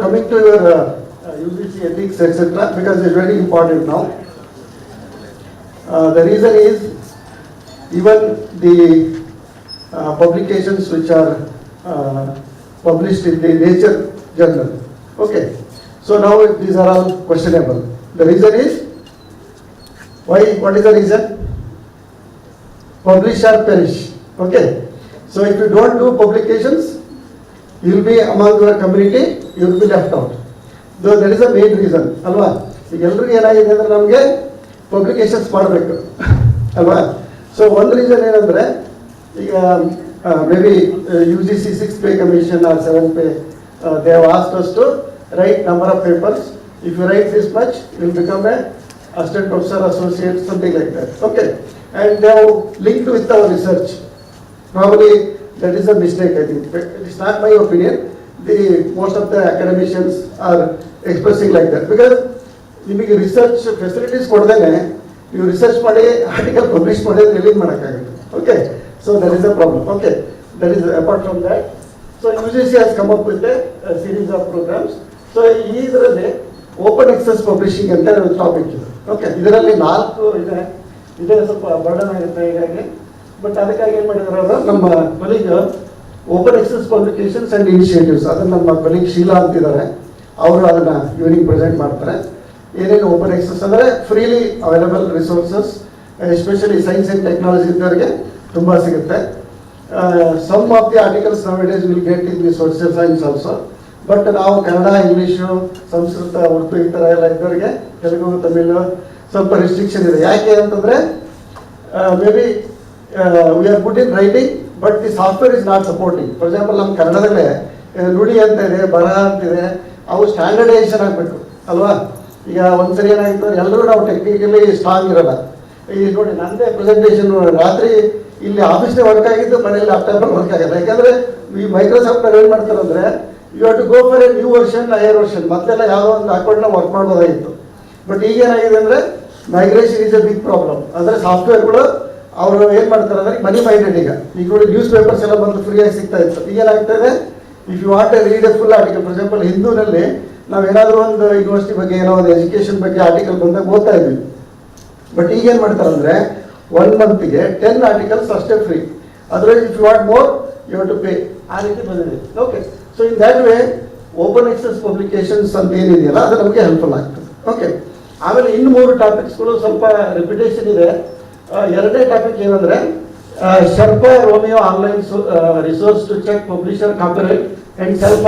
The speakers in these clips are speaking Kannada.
coming to your uh, uh, UGC ethics, etc., because it's very important now. Uh, The reason is, even the uh, publications which are uh, published in the Nature Journal, okay, so now these are all questionable. The reason is, why, what is the reason? Publish or perish, okay? So if you don't do publications, be among your community, you will be left out. So that is the main reason, ಅಲ್ವಾ ಈಗ ಎಲ್ರಿಗೂ ಏನಾಗಿದೆ ಅಂದ್ರೆ ನಮಗೆ ಪಬ್ಲಿಕೇಶನ್ಸ್ ಮಾಡಬೇಕು ಅಲ್ವಾ ಸೊ ಒಂದು ರೀಸನ್ ಏನಂದ್ರೆ ಈಗ maybe U G C six pay commission or seven pay they write to write number of papers if you write this much will become a assistant professor, associate, something like that. Okay. And they have linked with our research. That is a mistake, I think. It's not my opinion. The, most of the academicians are expressing like that. Because ನಿಮಗೆ ರಿಸರ್ಚ್ ಫೆಸಿಲಿಟೀಸ್ ಕೊಡ್ದೇನೆ ನೀವು ರಿಸರ್ಚ್ ಮಾಡಿ ಆರ್ಟಿಕಲ್ ಪಬ್ಲಿಷ್ ಮಾಡಿ ರಿಲೀಸ್ ಮಾಡೋಕ್ಕಾಗುತ್ತೆ? Okay so that is a problem okay that is apart from that so U G C has come up with series of programs so ಇದರಲ್ಲಿ ಓಪನ್ ಎಕ್ಸೆಸ್ ಪಬ್ಲಿಷಿಂಗ್ ಅಂತ ಟಾಪಿಕ್ ಇದೆ. ಓಕೆ ಇದರಲ್ಲಿ ನಾಲ್ಕು ಇದೆ. ಇದೆ ಸ್ವಲ್ಪ ಬರ್ಡನ್ ಆಗುತ್ತೆ ಹೀಗಾಗಿ ಬಟ್ ಅದಕ್ಕಾಗಿ ಏನು ಮಾಡಿದ್ರು ಅವರು? ನಮ್ಮ ಬಲಿಗ open access publications and initiatives ಅದನ್ನು ನಮ್ಮ ಕೊಲೀಗ್ ಶೀಲಾ ಅಂತಿದ್ದಾರೆ. ಅವರು ಅದನ್ನು ಇವನಿಗೆ ಪ್ರೆಸೆಂಟ್ ಮಾಡ್ತಾರೆ. ಏನೇನು ಓಪನ್ ಎಕ್ಸೆಸ್ ಅಂದರೆ freely available resources especially science and technology ಇದ್ದವರಿಗೆ ತುಂಬ ಸಿಗುತ್ತೆ. ಸಮ್ ಆಫ್ ದಿ ಆರ್ಟಿಕಲ್ಸ್ ನಾವು days will get in the social science also but ನಾವು ಕನ್ನಡ, ಇಂಗ್ಲೀಷು, ಸಂಸ್ಕೃತ, ಉರ್ದು ಈ ಥರ ಎಲ್ಲ ಇದ್ದವರಿಗೆ, ತೆಲುಗು, ತಮಿಳು ಸ್ವಲ್ಪ ರಿಸ್ಟ್ರಿಕ್ಷನ್ ಇದೆ. ಯಾಕೆ ಅಂತಂದರೆ maybe we are good in writing but the software is not supporting for example ನಮ್ಮ ಕನ್ನಡದಲ್ಲೇ ನುಡಿ ಅಂತ ಇದೆ ಬರಹ ಅಂತಿದೆ ಅವು ಸ್ಟ್ಯಾಂಡರ್ಡೈಸೇಷನ್ ಆಗಬೇಕು, ಅಲ್ವಾ? ಈಗ ಒಂದ್ಸರಿ ಏನಾಗಿತ್ತು ಎಲ್ಲರೂ ನಾವು ಟೆಕ್ನಿಕಲಿ ಸ್ಟ್ರಾಂಗ್ ಇರಲ್ಲ. ಈಗ ನೋಡಿ ನನ್ನದೇ ಪ್ರೆಸೆಂಟೇಷನ್ ರಾತ್ರಿ ಇಲ್ಲಿ ಆಫೀಸ್ನೇ ವರ್ಕ್ ಆಗಿದ್ದು, ಮನೆಯಲ್ಲಿ ಲ್ಯಾಪ್ಟಾಪಲ್ಲಿ ವರ್ಕ್ ಆಗಲ್ಲ. ಯಾಕಂದರೆ, ಈ ಮೈಕ್ರೋಸಾಫ್ಟ್ ಏನು ಮಾಡ್ತಾರೆ ಅಂದರೆ you have to go for a new version higher version ಮೊದಲೆಲ್ಲ ಯಾವುದೋ ಒಂದು ಅಕೌಂಟ್ನ ವರ್ಕ್ ಮಾಡ್ಬೋದಾಗಿತ್ತು ಬಟ್ ಈಗ ಏನಾಗಿದೆ ಅಂದರೆ migration is a big problem ಅಂದರೆ ಸಾಫ್ಟ್ವೇರ್ಗಳು ಅವರು ಏನು ಮಾಡ್ತಾರೆ ಅಂದರೆ ಮನಿ ಮೈಂಡೆಡ್ ಈಗ. ಈಗ ನ್ಯೂಸ್ ಪೇಪರ್ಸ್ ಎಲ್ಲ ಬಂದು ಫ್ರೀಯಾಗಿ ಸಿಗ್ತಾ ಇತ್ತು. ಈಗ ಏನಾಗ್ತದೆ if you want read a full article for example ಹಿಂದೂನಲ್ಲಿ ನಾವು ಏನಾದರೂ ಒಂದು ಯೂನಿವರ್ಸಿಟಿ ಬಗ್ಗೆ ಏನೋ ಒಂದು ಎಜುಕೇಷನ್ ಬಗ್ಗೆ ಆರ್ಟಿಕಲ್ ಬಂದಾಗ ಓದ್ತಾ ಇದ್ವಿ. ಬಟ್ ಈಗ ಏನು ಮಾಡ್ತಾರೆ ಅಂದರೆ ಒನ್ ಮಂತ್ಗೆ ಟೆನ್ ಆರ್ಟಿಕಲ್ಸ್ ಅಷ್ಟೇ ಫ್ರೀ ಅದರಲ್ಲಿ if you what more you to pay ಆ ರೀತಿ ಬಂದಿದೆ. Okay so in that way open access publications ಅಂತ ಏನಿದೆಯಲ್ಲ, ಅದು ನಮಗೆ ಹೆಲ್ಪ್ಫುಲ್ ಆಗ್ತದೆ. ಓಕೆ ಆಮೇಲೆ ಇನ್ನು ಮೂರು ಟಾಪಿಕ್ಸ್ಗಳು ಸ್ವಲ್ಪ ರೆಪ್ಯುಟೇಷನ್ ಇದೆ. ಎರಡನೇ ಟಾಪಿಕ್ ಏನಂದ್ರೆ Sherpa Romeo online resource to check publisher copyright and self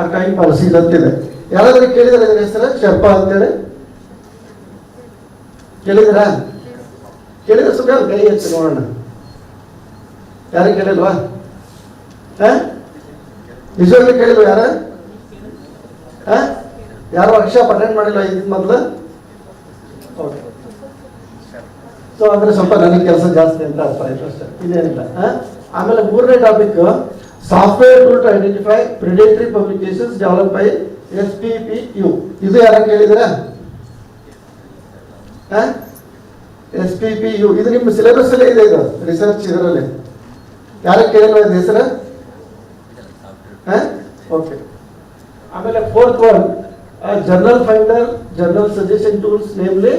archive policies ಅಂತಿದೆ. ಯಾರಾದ್ರೂ ಕೇಳಿದ್ರೆ ಇದರ ಹೆಸರು? ಶರ್ಪ ಅಂತೇಳಿ? ಕೇಳಿದಿರಾ? ಕೇಳಿದ್ರೆ ಸುಮ್ಮನೆ ಕೈ ಹೆಚ್ಚು ನೋಡೋಣ. ಯಾರು ಕೇಳಿಲ್ವಾ? ನಿಜವಾಗ್ಲೂ ಕೇಳಿಲ್ವ ಯಾರ? ಯಾರು ವರ್ಕ್ಶಾಪ್ ಅಟೆಂಡ್ ಮಾಡಿಲ್ಲ ಇದ್ ಮೊದಲು? ಓಕೆ. ಸೊ ಅಂದ್ರೆ ಸ್ವಲ್ಪ ನನಗೆ ಕೆಲಸ ಜಾಸ್ತಿ ಅಂತ ಅರ್ಥ ಆಯ್ತು ಅಷ್ಟೇ ಇದೇನಿಲ್ಲ? ಆಮೇಲೆ ಮೂರನೇ topic software tool to identify predatory publications develop by S P P U ಇದು ಯಾರು ಕೇಳಿದಿರಾ? ಎಸ್ ಪಿ ಪಿ ಯು ಇದು ನಿಮ್ಮ ಸಿಲೆಬಸ್ ಅಲ್ಲೇ ಇದೆ ಇದು ರಿಸರ್ಚ್ ಇದರಲ್ಲಿ. ಯಾರಿಗೆ ಕೇಳಿಲ್ವ ಇದು ಹೆಸರು? ಓಕೆ ಆಮೇಲೆ fourth one journal finder journal suggestion tools namely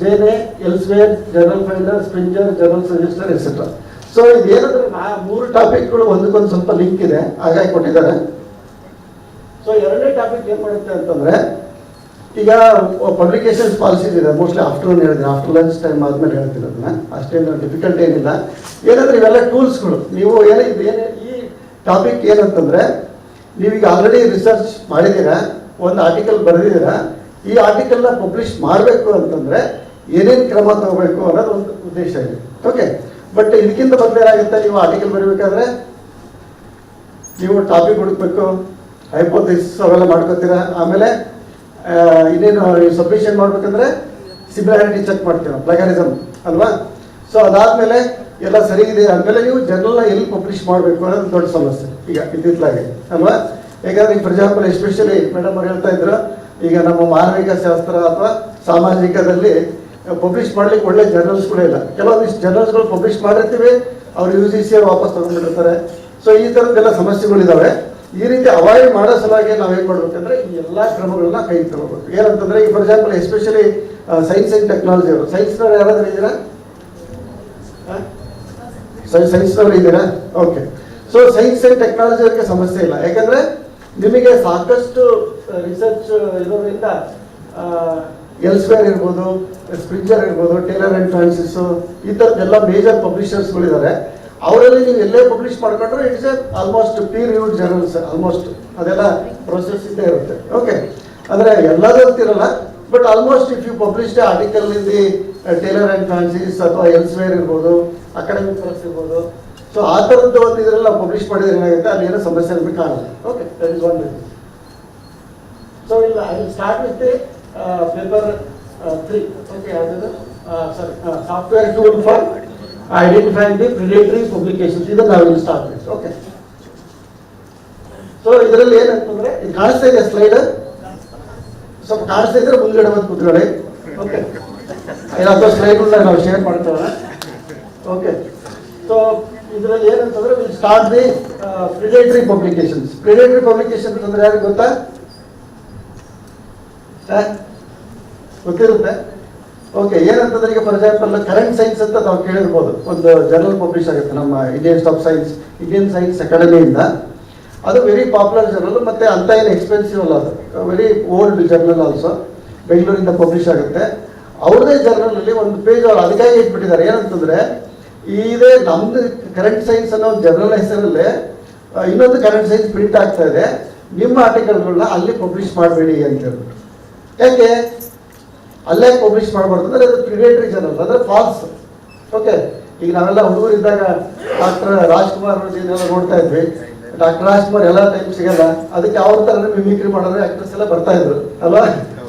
Jane Elsevier, journal finder Springer journal suggester etcetera so ಇದೇನಂದ್ರೆ ನಾ ಮೂರು ಟಾಪಿಕ್ಗಳು, ಒಂದಕ್ಕೊಂದು ಸ್ವಲ್ಪ ಲಿಂಕ್ ಇದೆ, ಹಾಗಾಗಿ ಕೊಟ್ಟಿದ್ದಾರೆ. ಸೊ ಎರಡನೇ ಟಾಪಿಕ್ ಏನು ಮಾಡುತ್ತೆ ಅಂತಂದ್ರೆ, ಈಗ ಪಬ್ಲಿಕೇಶನ್ಸ್ ಪಾಲಿಸೀಸ್ ಇದೆ ಮೋಸ್ಟ್ಲಿ ಆಫ್ಟರ್ನೂನ್ ಹೇಳಿದ್ರೆ ಆಫ್ಟರ್ ಲಂಚ್ ಟೈಮ್ ಆದ್ಮೇಲೆ ಹೇಳ್ತೀನಿ ಅದನ್ನ. ಅಷ್ಟೇನು ಡಿಫಿಕಲ್ಟ್ ಏನಿಲ್ಲ. ಏನಂದ್ರೆ ಇವೆಲ್ಲ ಟೂಲ್ಸ್ಗಳು. ನೀವು ಏನೇ ಇದೇನೆ ಈ ಟಾಪಿಕ್ ಏನಂತಂದ್ರೆ, ನೀವೀಗ ಆಲ್ರೆಡಿ ರಿಸರ್ಚ್ ಮಾಡಿದ್ದೀರಾ, ಒಂದು ಆರ್ಟಿಕಲ್ ಬರೆದಿದ್ದೀರಾ, ಈ ಆರ್ಟಿಕಲ್ನ ಪಬ್ಲಿಷ್ ಮಾಡಬೇಕು ಅಂತಂದ್ರೆ ಏನೇನು ಕ್ರಮ ತಗೋಬೇಕು ಅನ್ನೋದು ಒಂದು ಉದ್ದೇಶ ಇದೆ. ಓಕೆ ಬಟ್ ಇದಕ್ಕಿಂತ ಏನಾಗುತ್ತೆ? ನೀವು ಆರ್ಟಿಕಲ್ ಬರೀಬೇಕಾದ್ರೆ ನೀವು ಟಾಪಿಕ್ ಹುಡುಕ್ಬೇಕು ಹೈಪೋಥಿಸ್ ಅವೆಲ್ಲ ಮಾಡ್ಕೋತೀರಾ. ಆಮೇಲೆ ಇನ್ನೇನು ಸಬ್ಮಿಷನ್ ಮಾಡ್ಬೇಕಂದ್ರೆ ಸಿಮಿಲಾರಿಟಿ ಚೆಕ್ ಮಾಡ್ತೀರಾ ಪ್ಲಗಾರಿಸಮ್ ಅಲ್ವಾ? ಸೊ ಅದಾದ್ಮೇಲೆ ಎಲ್ಲ ಸರಿ ಇದೆ ಆದ್ಮೇಲೆ ನೀವು ಜನರಲ್ ಎಲ್ಲಿ ಪಬ್ಲಿಷ್ ಮಾಡಬೇಕು ಅನ್ನೋದು ದೊಡ್ಡ ಸಮಸ್ಯೆ. ಈಗ ಇತ್ತಿತ್ತಲಾಗೆ ಅಲ್ವಾ? ಯಾಕಂದ್ರೆ ಈಗ ಫಾರ್ ಎಕ್ಸಾಂಪಲ್ ಎಸ್ಪೆಷಲಿ ಮೇಡಮ್ ಅವ್ರು ಹೇಳ್ತಾ ಇದ್ರು, ಈಗ ನಮ್ಮ ಮಾನವಿಕ ಶಾಸ್ತ್ರ ಅಥವಾ ಸಾಮಾಜಿಕದಲ್ಲಿ ಪಬ್ಲಿಷ್ ಮಾಡ್ಲಿಕ್ಕೆ ಒಳ್ಳೆ ಜರ್ನಲ್ಸ್ ಕೂಡ ಇಲ್ಲ. ಕೆಲವೊಂದಿಷ್ಟು ಜರ್ನಲ್ಸ್ಗಳು ಪಬ್ಲಿಷ್ ಮಾಡಿರ್ತೀವಿ, ಅವ್ರು ಯು ಜಿ ಸಿ ವಾಪಸ್ ತಗೊಂಡಿರ್ತಾರೆ ಸೊ ಈ ಥರದ್ದೆಲ್ಲ ಸಮಸ್ಯೆಗಳಿದ್ದಾವೆ ಈ ರೀತಿ ಅವಾಯ್ಡ್ ಮಾಡೋ ಸಲುವಾಗಿ ನಾವು ಮಾಡ್ಬೇಕಂದ್ರೆ ಈ ಎಲ್ಲಾ ಕ್ರಮಗಳನ್ನ ಕೈ ತಗೋಬೇಕು. ಏನಂತಂದ್ರೆ ಈ for example especially science and technology ಅವರು. ಸೈನ್ಸ್ನವ್ರು ಯಾರಾದ್ರೂ ಇದ್ದೀರಾ? ಸೈನ್ಸ್ನವ್ರು ಇದ್ದೀರಾ? Okay so science and technology ಅವ್ರಿಗೆ ಸಮಸ್ಯೆ ಇಲ್ಲ. ಯಾಕಂದ್ರೆ, ನಿಮಗೆ ಸಾಕಷ್ಟು ರಿಸರ್ಚ್ ಇರೋದ್ರಿಂದ ಎಲ್ಸ್ವೇರ್ ಇರ್ಬೋದು ಸ್ಪ್ರಿಂಜರ್ ಇರ್ಬೋದು ಟೇಲರ್ ಅಂಡ್ ಫ್ರಾನ್ಸಿಸ್ ಈ ಥರದ್ದೆಲ್ಲ ಮೇಜರ್ ಪಬ್ಲಿಷರ್ಸ್ಗಳಿದ್ದಾರೆ ಅವರಲ್ಲಿ ನೀವು ಎಲ್ಲೇ ಪಬ್ಲಿಷ್ ಮಾಡ್ಕೊಂಡ್ರೆ it's a almost peer reviewed journals almost ಅದೆಲ್ಲ ಪ್ರೊಸೆಸ್ ಇದ್ದೇ ಇರುತ್ತೆ. ಓಕೆ ಅಂದರೆ ಎಲ್ಲದೂ ಅಂತಿರಲ್ಲ but almost if you publish article in the Taylor and Francis ಅಥವಾ ಎಲ್ಸ್ವೇರ್ ಇರ್ಬೋದು ಅಕಾಡೆಮಿಕ್ ಪ್ರೆಸ್ ಇರ್ಬೋದು ಸೊ ಆ ಥರದ್ದು ಒಂದು ಇದರಲ್ಲಿ ಪಬ್ಲಿಷ್ ಮಾಡಿದ್ರೆ ಏನಾಗುತ್ತೆ? ಅಲ್ಲಿ ಏನೋ ಸಮಸ್ಯೆ ನಮಗೆ ಕಾಣಲ್ಲ okay that is one so ಇಲ್ಲ I start with paper three okay ಯಾವುದು ಸರಿ software tool for identifying the predatory publications ಇದನ್ನು ನಾವು ಇಲ್ಲಿ ಸ್ಟಾರ್ಟ್ ಮಾಡಿ ಓಕೆ ಸೊ ಇದರಲ್ಲಿ ಏನಂತಂದ್ರೆ ಇದು ಕಾಣಿಸ್ತಾ ಇದೆ ಸ್ಲೈಡ್ ಸ್ವಲ್ಪ ಕಾಣಿಸ್ತಾ ಇದ್ರೆ ಮುಂದ್ಗಡೆ ಬಂದು ಕುತ್ಕೊಳ್ಳಿ. ಓಕೆ ಅಥವಾ ಸ್ಲೈಡ್ಗಳನ್ನ ನಾವು ಶೇರ್ ಮಾಡ್ತೇವೆ ಓಕೆ ಸೊ ಇದರಲ್ಲಿ ಏನಂತಂದ್ರೆ will start the predatory publications predatory publication ಅಂದ್ರೆ ಯಾರಿಗೆ ಗೊತ್ತಾ? ಗೊತ್ತಿರುತ್ತೆ? ಓಕೆ ಏನಂತಂದ್ರೆ ಈಗ ಫಾರ್ ಎಕ್ಸಾಂಪಲ್ ಕರೆಂಟ್ ಸೈನ್ಸ್ ಅಂತ ನಾವು ಕೇಳಿರ್ಬೋದು. ಒಂದು ಜರ್ನಲ್ ಪಬ್ಲಿಷ್ ಆಗುತ್ತೆ ನಮ್ಮ Indian stop science Indian science ಅಕಾಡೆಮಿಯಿಂದ ಅದು ವೆರಿ ಪಾಪ್ಯುಲರ್ ಜರ್ನಲ್ ಮತ್ತು ಅಂತ ಏನು ಎಕ್ಸ್ಪೆನ್ಸಿವ್ ಅಲ್ಲ ಅದು. ವೆರಿ ಓಲ್ಡ್ ಜರ್ನಲ್ ಆಲ್ಸೋ ಬೆಂಗಳೂರಿಂದ ಪಬ್ಲಿಷ್ ಆಗುತ್ತೆ. ಅವ್ರದೇ ಜರ್ನಲ್ ಅಲ್ಲಿ ಒಂದು ಪೇಜ್ ಅವ್ರು ಅದಕ್ಕಾಗಿ ಇಟ್ಬಿಟ್ಟಿದ್ದಾರೆ. ಏನಂತಂದ್ರೆ ಇದೇ ನಮ್ದು ಕರೆಂಟ್ ಸೈನ್ಸ್ ಅನ್ನೋ ಜರ್ನಲ್ ಹೆಸರಲ್ಲೇ ಆ, ಇನ್ನೊಂದು ಕರೆಂಟ್ ಸೈನ್ಸ್ ಪ್ರಿಂಟ್ ಆಗ್ತಾ ಇದೆ. ನಿಮ್ಮ ಆರ್ಟಿಕಲ್ಗಳನ್ನ ಅಲ್ಲಿ ಪಬ್ಲಿಷ್ ಮಾಡಬೇಡಿ ಅಂತ ಹೇಳ್ಬಿಟ್ಟು. ಯಾಕೆ? ಅಲ್ಲೇ ಪಬ್ಲಿಷ್ ಮಾಡಬಾರ್ದು. ಅಂದ್ರೆ ಅದು ಪ್ರಿಡೇಟರಿ ಜರ್ನಲ್ ಅಂದ್ರೆ ಫಾಲ್ಸ್ ಓಕೆ ಈಗ ನಾವೆಲ್ಲ ಹುಡುಗರಿದ್ದಾಗ ಡಾಕ್ಟರ್ ರಾಜ್ಕುಮಾರ್ ಇದನ್ನೆಲ್ಲ ನೋಡ್ತಾ ಇದ್ವಿ. ಡಾಕ್ಟರ್ ರಾಜ್ಕುಮಾರ್ ಎಲ್ಲ ಟೈಮ್ ಸಿಗಲ್ಲ. ಅದಕ್ಕೆ ಯಾವ ಥರ ಮಿಮಿಕ್ರಿ ಮಾಡಿದ್ರೆ ಆಕ್ಟರ್ಸ್ ಎಲ್ಲ ಬರ್ತಾ ಇದ್ರು. ಅಲ್ವಾ?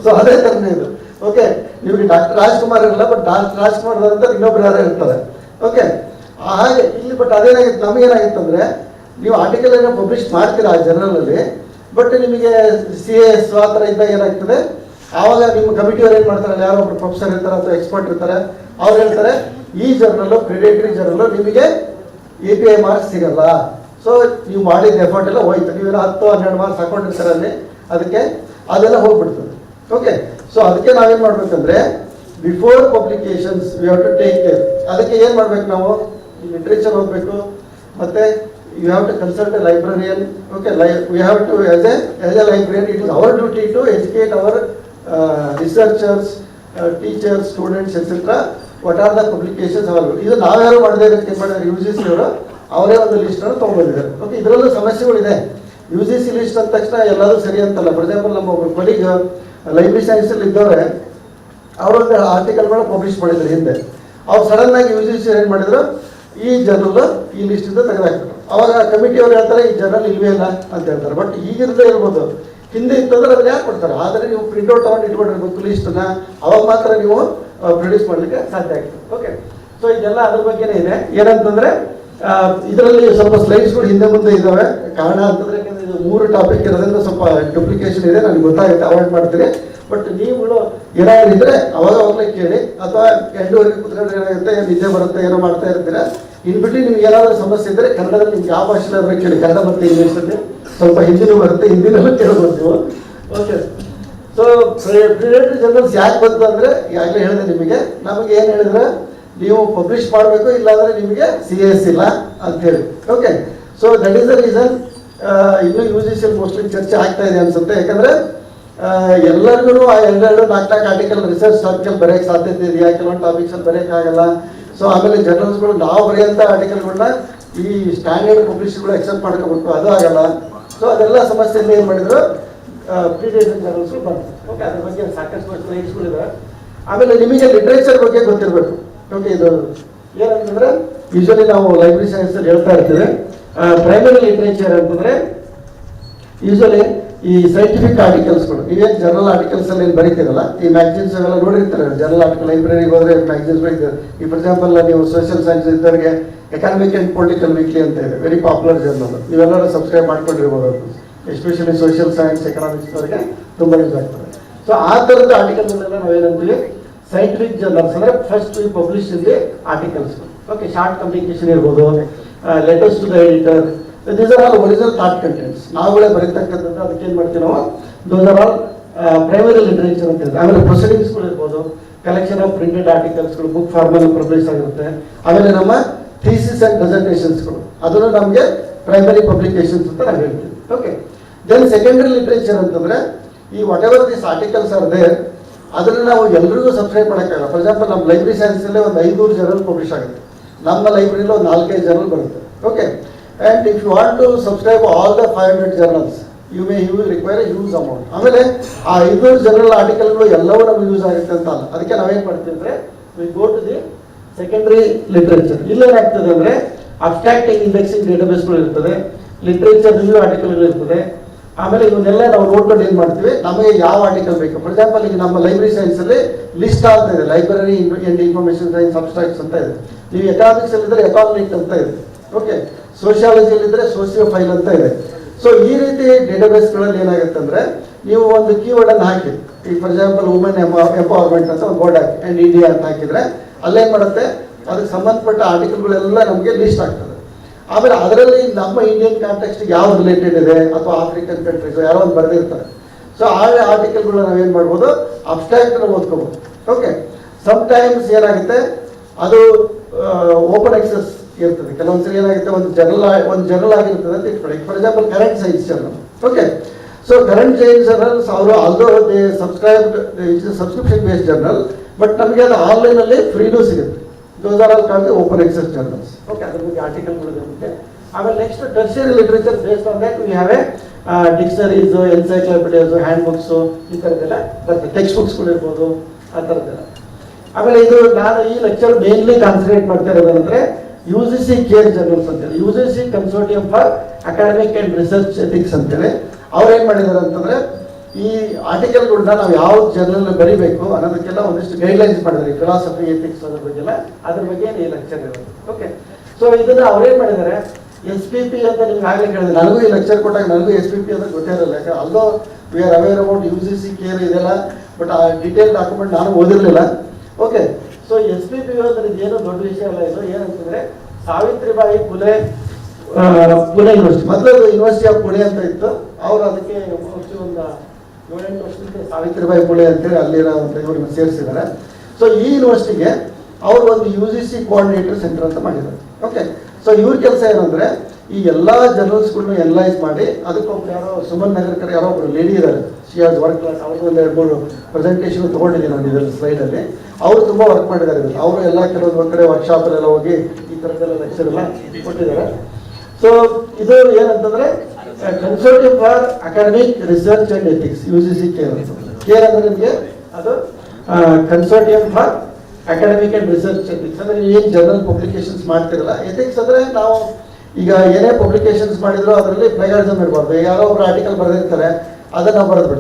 ಸೊ ಅದೇ ಥರನೇ ಇದು. ಓಕೆ ನಿಮಗೆ ಡಾಕ್ಟರ್ ರಾಜ್ಕುಮಾರ್ ಇರಲ್ಲ ಬಟ್ ಡಾಕ್ಟರ್ ರಾಜ್ಕುಮಾರ್ ಅಂತ ಇನ್ನೊಬ್ರು ಯಾರೇ ಇರ್ತಾರೆ. ಓಕೆ ಹಾಗೆ, ಇಲ್ಲಿ ಬಟ್ ಅದೇನಾಗಿತ್ತು? ನಮಗೇನಾಗಿತ್ತು ಅಂದ್ರೆ, ನೀವು ಆರ್ಟಿಕಲ್ ಏನೋ ಪಬ್ಲಿಷ್ ಮಾಡ್ತೀರಾ ಆ ಜರ್ನಲಲ್ಲಿ ಬಟ್ ನಿಮಗೆ ಸಿ ಆ ಥರ ಇದ್ದಾಗ ಏನಾಗ್ತದೆ? ಆವಾಗ ನಿಮ್ಮ ಕಮಿಟಿಯವ್ರು ಏನು ಮಾಡ್ತಾರೆ? ಯಾರೋ ಒಬ್ರು ಪ್ರೊಫೆಸರ್ ಇರ್ತಾರೆ ಅಥವಾ ಎಕ್ಸ್ಪರ್ಟ್ ಇರ್ತಾರೆ, ಅವ್ರು ಹೇಳ್ತಾರೆ, ಈ ಜರ್ನಲ್ ಪ್ರಿಡೇಟರಿ ಜರ್ನಲ್ ನಿಮಗೆ ಎ ಪಿ ಐ ಮಾರ್ಕ್ಸ್ ಸಿಗಲ್ಲ. ಸೊ ನೀವು ಮಾಡಿದ ಎಫರ್ಟ್ ಎಲ್ಲ ಹೋಯ್ತು. ನೀವೆಲ್ಲ ಹತ್ತು ಹನ್ನೆರಡು ಮಾರ್ಕ್ಸ್ ಹಾಕೊಂಡಿರ್ತಾರೆ ಅಲ್ಲಿ. ಅದಕ್ಕೆ ಅದೆಲ್ಲ ಹೋಗ್ಬಿಡ್ತದೆ. ಓಕೆ ಸೊ ಅದಕ್ಕೆ ನಾವೇನು ಮಾಡ್ಬೇಕಂದ್ರೆ before publications we have to take care ಅದಕ್ಕೆ ಏನು ಮಾಡ್ಬೇಕು ನಾವು? ಲಿಟ್ರೇಚರ್ ಹೋಗಬೇಕು ಮತ್ತೆ you have to consult a librarian okay ಲೈ we have to as a as a librarian it is our duty to educate our researchers teachers students etcetera what are the publications available ಇದು ನಾವ್ಯಾರು ಮಾಡದೇ ಮಾಡಿದ್ರೆ ಯು ಜಿ ಸಿ ಅವರು, ಅವರೇ ಒಂದು ಲಿಸ್ಟ್ ಅನ್ನು ತಗೊಂಡಿದ್ದಾರೆ ಓಕೆ ಇದರಲ್ಲೂ ಸಮಸ್ಯೆಗಳಿದೆ. ಯು ಜಿ ಸಿ ಲಿಸ್ಟ್ ಅಂದ ತಕ್ಷಣ ಎಲ್ಲರೂ ಸರಿ ಅಂತಲ್ಲ. ಫಾರ್ ಎಕ್ಸಾಂಪಲ್ ನಮ್ಮ ಒಬ್ಬರು ಕೊಲೀಗ್ ಲೈಬ್ರರಿ ಸೈನ್ಸಲ್ಲಿ ಇದ್ದವ್ರೆ, ಅವರೊಂದು ಆರ್ಟಿಕಲ್ಗಳನ್ನ ಪಬ್ಲಿಷ್ ಮಾಡಿದ್ರು ಹಿಂದೆ. ಅವ್ರು ಸಡನ್ ಆಗಿ ಯು ಜಿ ಸಿ ಏನು ಮಾಡಿದ್ರು? ಈ ಜರ್ನಲ್ ಈ ಲಿಸ್ಟಿಂದ ತೆಗೆದಾಕ್ತಾರೆ ಅವಾಗ ಕಮಿಟಿಯವ್ರು ಹೇಳ್ತಾರೆ, ಈ ಜರ್ನಲ್ ಇಲ್ವೇ ಇಲ್ಲ ಅಂತ ಹೇಳ್ತಾರೆ. ಬಟ್ ಈಗಿರದೇ ಇರ್ಬೋದು ಹಿಂದೆ ಇತ್ತಂದ್ರೆ ಅದನ್ನ ಯಾಕೆ ಕೊಡ್ತಾರೆ? ಆದರೆ ನೀವು ಪ್ರಿಂಟ್ಔಟ್ ತಗೊಂಡು ಇಟ್ಕೊಂಡಿರ್ಬೇಕು ಲಿಸ್ಟನ್ನ ಅವಾಗ ಮಾತ್ರ ನೀವು ಪ್ರೊಡ್ಯೂಸ್ ಮಾಡಲಿಕ್ಕೆ ಸಾಧ್ಯ ಆಗ್ತದೆ. ಓಕೆ ಸೊ ಇದೆಲ್ಲ ಅದ್ರ ಬಗ್ಗೆನೇ ಇದೆ. ಏನಂತಂದ್ರೆ ಇದರಲ್ಲಿ ಸ್ವಲ್ಪ ಸ್ಲೈಡ್ಸ್ಗಳು ಹಿಂದೆ ಮುಂದೆ ಇದ್ದಾವೆ ಕಾರಣ ಅಂತಂದ್ರೆ ಇದು ಮೂರು ಟಾಪಿಕ್ ಇರೋದ್ರಿಂದ ಸ್ವಲ್ಪ ಡುಪ್ಲಿಕೇಶನ್ ಇದೆ. ನನಗೆ ಗೊತ್ತಾಗುತ್ತೆ. ಅವಾಯ್ಡ್ ಮಾಡ್ತೀನಿ ಬಟ್ ನೀವುಗಳು ಏನಾದ್ರು ಅವಾಗ ಅವಾಗಲೇ ಕೇಳಿ. ಅಥವಾ ಎಂಟೂವರೆಗೆ ಕುತ್ಕೊಂಡ್ರೆ ಏನಾಗುತ್ತೆ? ಏನ್ ನಿದ್ದೆ ಬರುತ್ತೆ? ಏನೋ ಮಾಡ್ತಾ ಇರ್ತೀರಾ? ಇನ್ಬಿಟ್ಟು ನಿಮ್ಗೆ ಏನಾದರೂ ಸಮಸ್ಯೆ ಇದ್ರೆ ಕನ್ನಡದಲ್ಲಿ ನಿಮ್ಗೆ ಯಾವ ಆದ್ರೆ ಕೇಳಿ. ಕನ್ನಡ ಮತ್ತು ಇಂಗ್ಲೀಷಲ್ಲಿ ಸ್ವಲ್ಪ ಹಿಂದಿನೂ ಬರುತ್ತೆ ಹಿಂದಿನಲ್ಲೂ ಕೇಳ್ಬೋದು ಓಕೆ ಸೊ ಪ್ರಿಡೇಟರಿ ಜರ್ನಲ್ಸ್ ಯಾಕೆ ಬಂತು ಅಂದರೆ ಯಾಕೆ ಹೇಳಿದೆ ನಿಮಗೆ, ನಮಗೆ ಏನು ಹೇಳಿದ್ರೆ, ನೀವು ಪಬ್ಲಿಷ್ ಮಾಡಬೇಕು, ಇಲ್ಲಾಂದರೆ ನಿಮಗೆ ಸಿ ಎಸ್ ಇಲ್ಲ ಅಂತ ಹೇಳಿ. Okay so that is the reason ಇನ್ನೂ ಯು ಮೋಸ್ಟ್ಲಿ ಚರ್ಚೆ ಆಗ್ತಾ ಇದೆ ಅನ್ಸುತ್ತೆ. ಯಾಕಂದ್ರೆ ಎಲ್ಲರಿಗೂ ಆ ಎರಡೆರಡು ನಾಲ್ಕು ನಾಲ್ಕು ಆರ್ಟಿಕಲ್ ರಿಸರ್ಚ್ ಆರ್ಟಿಕಲ್ ಬರೆಯಕ್ಕೆ ಸಾಧ್ಯತೆ ಇದೆಯಾ? ಕೆಲವೊಂದು ಟಾಪಿಕ್ಸ್ ಅಲ್ಲಿ ಬರೆಯೋಕ್ಕಾಗಲ್ಲ. ಸೊ ಆಮೇಲೆ ಜರ್ನಲ್ಸ್ಗಳು ನಾವು ಬರೆಯುವಂಥ ಆರ್ಟಿಕಲ್ಗಳನ್ನ ಈ ಸ್ಟ್ಯಾಂಡರ್ಡ್ ಪಬ್ಲಿಷರ್ಗಳು ಎಕ್ಸೆಪ್ಟ್ ಮಾಡ್ಕೊಬೇಕು ಅದು ಆಗಲ್ಲ. ಸೊ ಅದೆಲ್ಲ ಸಮಸ್ಯೆಯಿಂದ ಏನು ಮಾಡಿದ್ರು ಪ್ರೀಡೇಟರಿ ಜರ್ನಲ್ಸ್ ಬಂತು ಓಕೆ ಅದ್ರ ಬಗ್ಗೆ ಸಾಕಷ್ಟು ಸ್ಲೈಡ್ಸ್ಗಳಿವೆ ಆಮೇಲೆ ನಿಮಗೆ ಲಿಟ್ರೇಚರ್ ಬಗ್ಗೆ ಗೊತ್ತಿರಬೇಕು. ಓಕೆ ಇದು ಏನಂತಂದ್ರೆ ಯೂಶಲಿ ನಾವು ಲೈಬ್ರರಿ ಸೈನ್ಸ್ ಹೇಳ್ತಾ ಇರ್ತೀವಿ. ಪ್ರೈಮರಿ ಲಿಟ್ರೇಚರ್ ಅಂತಂದ್ರೆ ಯೂಶಲಿ ಈ ಸೈಂಟಿಫಿಕ್ ಆರ್ಟಿಕಲ್ಸ್ಗಳು ನೀವೇನು ಜರ್ನಲ್ ಆರ್ಟಿಕಲ್ಸ್ ಅಲ್ಲಿ ಏನು ಬರೀತೀರಲ್ಲ, ಈ ಮ್ಯಾಗ್ಝಿನ್ಸ್ ಎಲ್ಲ ನೋಡಿರ್ತಾರೆ ಜರ್ನಲ್ ಆರ್ಟಿಕಲ್ ಲೈಬ್ರರಿಗೆ ಹೋದ್ರೆ ಮ್ಯಾಗ್ಝಿನ್ಸ್ ಬರೀತಾರೆ. ಈ ಫಾರ್ ಎಕ್ಸಾಂಪಲ್ ನೀವು ಸೋಷಿಯಲ್ ಸೈನ್ಸ್ ಇದ್ದವರಿಗೆ ಎಕನಾಮಿಕ್ ಅಂಡ್ ಪೊಲಿಟಿಕಲ್ ವೀಕ್ಲಿ ಅಂತ ಇದೆ ವೆರಿ ಪಾಪ್ಯುಲರ್ ಜರ್ನಲ್ ನೀವೆಲ್ಲರೂ ಸಬ್ಸ್ಕ್ರೈಬ್ ಮಾಡ್ಕೊಂಡಿರ್ಬೋದು. ಎಸ್ಪೆಷಲಿ ಸೋಷಿಯಲ್ ಸೈನ್ಸ್ ಎಕನಾಮಿಕ್ಸ್ ಅವರಿಗೆ ತುಂಬ ಯೂಸ್ ಆಗ್ತದೆ. ಸೊ ಆ ಥರದ ನಾವು ನಾವೇನಂತೀವಿ ಸೈಂಟಿಫಿಕ್ ಜರ್ನಲ್ಸ್ ಅಂದರೆ first we publish the articles okay short communication ಇರ್ಬೋದು. Letters to the editor these are all original thought contents ನಾವುಗಳೇ ಬರೀತಕ್ಕಂಥದ್ದು ಅದಕ್ಕೆ ಏನು ಮಾಡ್ತೀವಿ ನಾವು? Those are all primary literature ಅಂತ ಇರುತ್ತೆ ಆಮೇಲೆ ಪ್ರೊಸೀಡಿಂಗ್ಸ್ಗಳು ಇರ್ಬೋದು. ಕಲೆಕ್ಷನ್ ಆಫ್ ಪ್ರಿಂಟೆಡ್ ಆರ್ಟಿಕಲ್ಸ್ಗಳು ಬುಕ್ ಫಾರ್ಮಲ್ಲಿ ಪಬ್ಲಿಷ್ ಆಗಿರುತ್ತೆ. ಆಮೇಲೆ ನಮ್ಮ ಥೀಸಿಸ್ ಆ್ಯಂಡ್ ಪ್ರೆಸೆಂಟೇಷನ್ಸ್ಗಳು ಅದನ್ನು ನಮಗೆ ಪ್ರೈಮರಿ ಪಬ್ಲಿಕೇಶನ್ಸ್ ಅಂತ ನಾವು ಹೇಳ್ತೀವಿ. ಓಕೆ ದೆನ್ ಸೆಕೆಂಡರಿ ಲಿಟ್ರೇಚರ್ ಅಂತಂದ್ರೆ, ಈ whatever this articles are there ಅದನ್ನು ನಾವು ಎಲ್ರಿಗೂ ಸಬ್ಸ್ಕ್ರೈಬ್ ಮಾಡೋಕ್ಕಾಗಲ್ಲ. ಫಾರ್ ಎಕ್ಸಾಂಪಲ್ ನಮ್ಮ ಲೈಬ್ರರಿ ಸೈನ್ಸಲ್ಲೇ ಒಂದು ಐನೂರು ಜರ್ನಲ್ ಪಬ್ಲಿಷ್ ಆಗುತ್ತೆ. ನಮ್ಮ ಲೈಬ್ರರಿಲಿ ಒಂದು ನಾಲ್ಕೈದು ಜರ್ನಲ್ ಬರುತ್ತೆ. Okay and if you want to subscribe all the five hundred journals you may you require huge amount ಆಮೇಲೆ ಆ ಐನೂರು ಜನರಲ್ ಆರ್ಟಿಕಲ್ಗಳು ಎಲ್ಲವೂ ನಮಗೆ ಯೂಸ್ ಆಗುತ್ತೆ ಅಂತ ಅಲ್ಲ ಅದಕ್ಕೆ ನಾವೇನು ಮಾಡ್ತೀವಿ ಅಂದರೆ we go to the secondary literature ಇಲ್ಲೇನಾಗ್ತದೆ ಅಂದರೆ ಅಬ್ಸ್ಟ್ರಾಕ್ಟಿಂಗ್ ಇಂಡೆಕ್ಸಿಂಗ್ ಡೇಟಾಬೇಸ್ಗಳು ಇರ್ತದೆ ಲಿಟ್ರೇಚರ್ ರಿವ್ಯೂ ಆರ್ಟಿಕಲ್ಗಳು ಇರ್ತದೆ. ಆಮೇಲೆ ಇವನ್ನೆಲ್ಲ ನಾವು ನೋಡ್ಕೊಂಡು ಏನು ಮಾಡ್ತೀವಿ? ನಮಗೆ ಯಾವ ಆರ್ಟಿಕಲ್ ಬೇಕು? ಫಾರ್ ಎಕ್ಸಾಂಪಲ್ ಈಗ ನಮ್ಮ ಲೈಬ್ರರಿ ಸೈನ್ಸಲ್ಲಿ ಲಿಸ್ಟ್ ಆಗ್ತಾ ಇದೆ. Library and information science abstracts ಅಂತ ಇದೆ. ನೀವು ಎಕನಾಮಿಕ್ಸ್ ಅಲ್ಲಿದ್ದರೆ ಎಕಾನಮಿಕ್ ಅಂತ ಇದೆ. ಓಕೆ ಸೋಷಿಯಾಲಜಿಯಲ್ಲಿದ್ದರೆ ಸೋಷಿಯೋ ಫೈಲ್ ಅಂತ ಇದೆ. ಸೊ ಈ ರೀತಿ ಡೇಟಾಬೇಸ್ಗಳಲ್ಲಿ ಏನಾಗುತ್ತೆ ಅಂದರೆ ನೀವು ಒಂದು ಕೀವರ್ಡನ್ನು ಹಾಕಿ. ಈಗ ಫಾರ್ ಎಕ್ಸಾಂಪಲ್ ವುಮೆನ್ ಎಂಪವರ್ಮೆಂಟ್ ಅಂತ ವರ್ಡ್ ಹಾಕಿ ಆ್ಯಂಡ್ ಇಂಡಿಯಾ ಅಂತ ಹಾಕಿದ್ರೆ ಅಲ್ಲೇನು ಮಾಡುತ್ತೆ ಅದಕ್ಕೆ ಸಂಬಂಧಪಟ್ಟ ಆರ್ಟಿಕಲ್ಗಳೆಲ್ಲ ನಮಗೆ ಲಿಸ್ಟ್ ಆಗ್ತದೆ. ಆಮೇಲೆ ಅದರಲ್ಲಿ ನಮ್ಮ ಇಂಡಿಯನ್ ಕಾಂಟೆಕ್ಸ್ಟಿಗೆ ಯಾವ ರಿಲೇಟೆಡ್ ಇದೆ? ಅಥವಾ ಆಫ್ರಿಕನ್ ಕಂಟ್ರೀಸ್ ಯಾರೋ ಒಂದು ಬರೆದಿರ್ತಾರೆ. ಸೊ ಆ ಆರ್ಟಿಕಲ್ಗಳನ್ನ ನಾವೇನು ಮಾಡ್ಬೋದು? ಅಬ್ಸ್ಟ್ರಾಕ್ಟ್ ಓದ್ಕೋಬೋದು. ಓಕೆ ಸಮ್ ಟೈಮ್ಸ್ ಏನಾಗುತ್ತೆ? ಅದು ಓಪನ್ ಆಕ್ಸೆಸ್ ಇರ್ತದೆ. ಕೆಲವೊಂದ್ಸರಿ ಏನಾಗುತ್ತೆ, ಒಂದು ಜನರಲ್ ಒಂದು ಜನರಲ್ ಆಗಿರ್ತದೆ ಅಂತ ಇಟ್ಕೊಳ್ಳಿ. For example current science journal okay so current science journal ಅವರು although they subscribe subscription based journal but ನಮಗೆ ಅದು ಆನ್ಲೈನಲ್ಲಿ ಫ್ರೀನೂ ಸಿಗುತ್ತೆ. Those are all called open access journals okay ಅದ್ರ ಬಗ್ಗೆ ಇರುತ್ತೆ ಆಮೇಲೆ next tertiary literature based on that we have a dictionaries encyclopedias handbooks ಈ ಥರದ್ದೆಲ್ಲ ಬರ್ತದೆ. ಟೆಕ್ಸ್ಟ್ ಬುಕ್ಸ್ಗಳು ಇರ್ಬೋದು, ಆ ಥರದ್ದೆಲ್ಲ ಆಮೇಲೆ ಇದು ನಾನು ಈ ಲೆಕ್ಚರ್ ಮೇನ್ಲಿ ಕಾನ್ಸಂಟ್ರೇಟ್ ಮಾಡ್ತಾ ಇರೋದಂದ್ರೆ U G C CARE journals ಅಂತೇಳಿ U G C consortium for academic and research ethics ಅಂತೇಳಿ, ಅವ್ರು ಏನು ಮಾಡಿದ್ದಾರೆ ಅಂತಂದ್ರೆ, ಈ ಆರ್ಟಿಕಲ್ಗಳನ್ನ ನಾವು ಯಾವ ಜರ್ನಲ್ ಬರಿಬೇಕು ಅನ್ನೋದಕ್ಕೆಲ್ಲ ಒಂದಿಷ್ಟು ಗೈಡ್ಲೈನ್ಸ್ ಮಾಡಿದ್ದಾರೆ ಫಿಲಾಸಫಿ ಎಥಿಕ್ಸ್ ಅದ್ರ ಬಗ್ಗೆ ಅದ್ರ ಬಗ್ಗೆ ಈ ಲೆಕ್ಚರ್ ಇರೋದು? ಓಕೆ ಸೊ ಇದನ್ನ ಅವ್ರೇನು ಮಾಡಿದ್ದಾರೆ ಎಸ್ ಪಿ ಪಿ ಅಂತ ನಿಮ್ಗೆ ಆಗಲೇ ಕೇಳಿದೆ, ನನಗೂ ಈ ಲೆಕ್ಚರ್ ಕೊಟ್ಟಾಗ ನನಗೂ ಎಸ್ ಪಿ ಪಿ ಅಂತ ಗೊತ್ತೇ ಇರಲ್ಲ, ಯಾಕಂದ್ರೆ although we are aware about U C C CARE ಇದೆಲ್ಲ ಬಟ್ ಆ ಡೀಟೇಲ್ ಡಾಕ್ಯುಮೆಂಟ್ ನಾನು ಓದಿರಲಿಲ್ಲ. Okay so S P P ಅಂದ್ರೆ ಏನು ದೊಡ್ಡ ವಿಷಯ ಅಲ್ಲ ಇದು? ಏನಂತಂದ್ರೆ ಸಾವಿತ್ರಿಬಾಯಿ ಪುಲೆ ಪುಣೆ ಯೂನಿವರ್ಸಿಟಿ. ಮೊದಲು ಯೂನಿವರ್ಸಿಟಿ ಆಫ್ ಪುಣೆ ಅಂತ ಇತ್ತು. ಅವರು ಅದಕ್ಕೆ ಒಂದು ಏಳೆಂಟು ವರ್ಷದಿಂದ ಸಾವಿತ್ರಿಬಾಯಿ ಪುಣೆ ಅಂತೇಳಿ ಅಲ್ಲಿರೋ ಇವ್ರನ್ನ ಸೇರಿಸಿದ್ದಾರೆ. ಸೊ ಈ ಯೂನಿವರ್ಸಿಟಿಗೆ ಅವರು ಒಂದು U G C coordinator centre ಅಂತ ಮಾಡಿದ್ದಾರೆ. ಓಕೆ ಸೊ ಇವ್ರ ಕೆಲಸ ಏನಂದ್ರೆ ಈ ಎಲ್ಲ ಜರ್ನಲ್ಸ್ಗಳನ್ನ ಎನಲೈಸ್ ಮಾಡಿ ಅದಕ್ಕೊಬ್ರು ಯಾರೋ ಸುಮನ್ ನಗರ್ಕರ್ ಯಾರೋ ಒಬ್ರು ಲೇಡಿ ಇದ್ದಾರೆ. ಶಿ ಹಾಸ್ ವರ್ಕ್ ಅವ್ರದ್ದು ಒಂದು ಎರಡು ಮೂರು ಪ್ರೆಸೆಂಟೇಷನ್ ತೊಗೊಂಡಿದ್ದೀನಿ ನಾನು ಇದರಲ್ಲಿ ಸ್ಲೈಡಲ್ಲಿ ಅವರು ತುಂಬ ವರ್ಕ್ ಮಾಡಿದ್ದಾರೆ ಅವರು ಎಲ್ಲ ಕೆಲವೊಂದು ಕಡೆ ವರ್ಕ್ಶಾಪಲ್ಲೆಲ್ಲ ಹೋಗಿ ಈ ಥರದ್ದೆಲ್ಲ ಲೆಕ್ಚರ್ ಎಲ್ಲ ಕೊಟ್ಟಿದ್ದಾರೆ. ಸೊ ಇದು ಏನಂತಂದ್ರೆ consultative for academic research and ethics U C C CARE CARE ಅಂದ್ರೆ ನಿಮಗೆ ಅದು consortium for academic and research ethics ಅಂದ್ರೆ ಏನು ಜನರಲ್ ಪಬ್ಲಿಕೇಶನ್ಸ್ ಮಾಡ್ತಿರಲ್ಲ ಎಥಿಕ್ಸ್ ಅಂದ್ರೆ ನಾವು ಈಗ ಏನೇ ಪಬ್ಲಿಕೇಶನ್ಸ್ ಮಾಡಿದ್ರು ಅದರಲ್ಲಿ ಪ್ಲೇಗರಿಸಮ್ ಇರಬಾರ್ದು. ಯಾರೋ ಒಬ್ರು ಆರ್ಟಿಕಲ್ ಬರೆದಿರ್ತಾರೆ, ಅದನ್ನ ನಾವು ಬರೆದು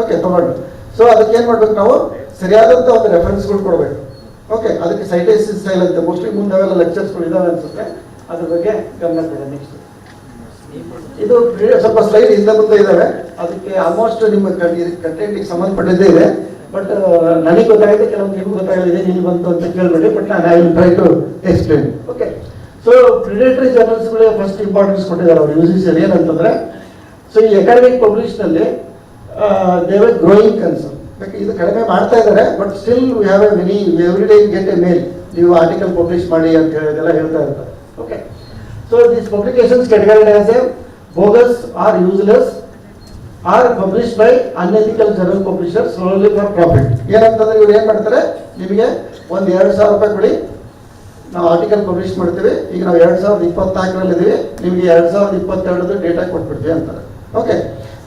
ಓಕೆ ತಗೊಂಡು. ಸೊ ಅದಕ್ಕೆ ಏನು ಮಾಡ್ಬೇಕು ನಾವು? ಸರಿಯಾದಂಥ ಒಂದು ರೆಫರೆನ್ಸ್ಗಳು ಕೊಡಬೇಕು. ಓಕೆ ಅದಕ್ಕೆ ಸೈಟೈಸಿಸ್ ಸ್ಟೈಲ್ ಅಂತ ಮೋಸ್ಟ್ಲಿ ಮುಂದೆ ಅವೆಲ್ಲ ಲೆಕ್ಚರ್ಸ್ಗಳು ಇದಾವೆ ಅನ್ಸುತ್ತೆ. ಅದ್ರ ಬಗ್ಗೆ ಗಮನ ಕೊಡಿ ನೆಕ್ಸ್ಟ್ ಇದು ಸ್ವಲ್ಪ ಸ್ಲೈಡ್ ಹಿಂದೆ ಮುಂದೆ ಇದ್ದಾವೆ ಅದಕ್ಕೆ ಆಲ್ಮೋಸ್ಟ್ ನಿಮ್ಮ ಕಂಟೆಂಟಿಗೆ ಸಂಬಂಧಪಟ್ಟಿದ್ದೇ ಇದೆ. ಬಟ್ ನನಗೆ ಗೊತ್ತಾಗಿದೆ, ಕೆಲವೊಂದು ನಿಮ್ಗೆ ಗೊತ್ತಾಗಲಿದೆ ನಿಮಗೆ ಬಂತು ಅಂತ ಕೇಳಬೇಡಿ ಬಟ್ ನಾನು I will try to explain okay so predatory ಜರ್ನಲ್ಸ್ಗಳಿಗೆ first importance ಕೊಟ್ಟಿದ್ದಾರೆ ಅವರು ಯೂಸಿಸಿಯಲ್ಲಿ ಏನಂತಂದರೆ ಸಿ ಈ ಅಕಾಡೆಮಿಕ್ ಪಬ್ಲಿಷ್ನಲ್ಲಿ ದೇವರ್ ಗ್ರೋಯಿಂಗ್ ಕನ್ಸರ್ನ್ ಇದು ಕಡಿಮೆ ಮಾಡ್ತಾ ಇದ್ದಾರೆ but still we have a every day get a mail ನೀವು ಆರ್ಟಿಕಲ್ ಪಬ್ಲಿಷ್ ಮಾಡಿ ಅಂತ ಹೇಳಿದೆಲ್ಲ ಹೇಳ್ತಾ ಇರ್ತಾರೆ. Okay so these publications categorized as a bogus are useless are published by unethical journal publishers solely for profit. ಏನಂತಂದ್ರೆ ಇವ್ರು ಏನು ಮಾಡ್ತಾರೆ? ನಿಮಗೆ ಒಂದು ಎರಡು ಸಾವಿರ ರೂಪಾಯಿ ಕೊಡಿ. ನಾವು ಆರ್ಟಿಕಲ್ ಪಬ್ಲಿಷ್ ಮಾಡ್ತೀವಿ. ಈಗ ನಾವು ಎರಡು ಸಾವಿರದ ಇಪ್ಪತ್ನಾಲ್ಕರಲ್ಲಿ ಇದೀವಿ. ನಿಮಗೆ ಎರಡು ಸಾವಿರದ ಇಪ್ಪತ್ತೆರಡದು ಡೇಟಾ ಕೊಟ್ಬಿಡ್ತೀವಿ ಅಂತಾರೆ. Okay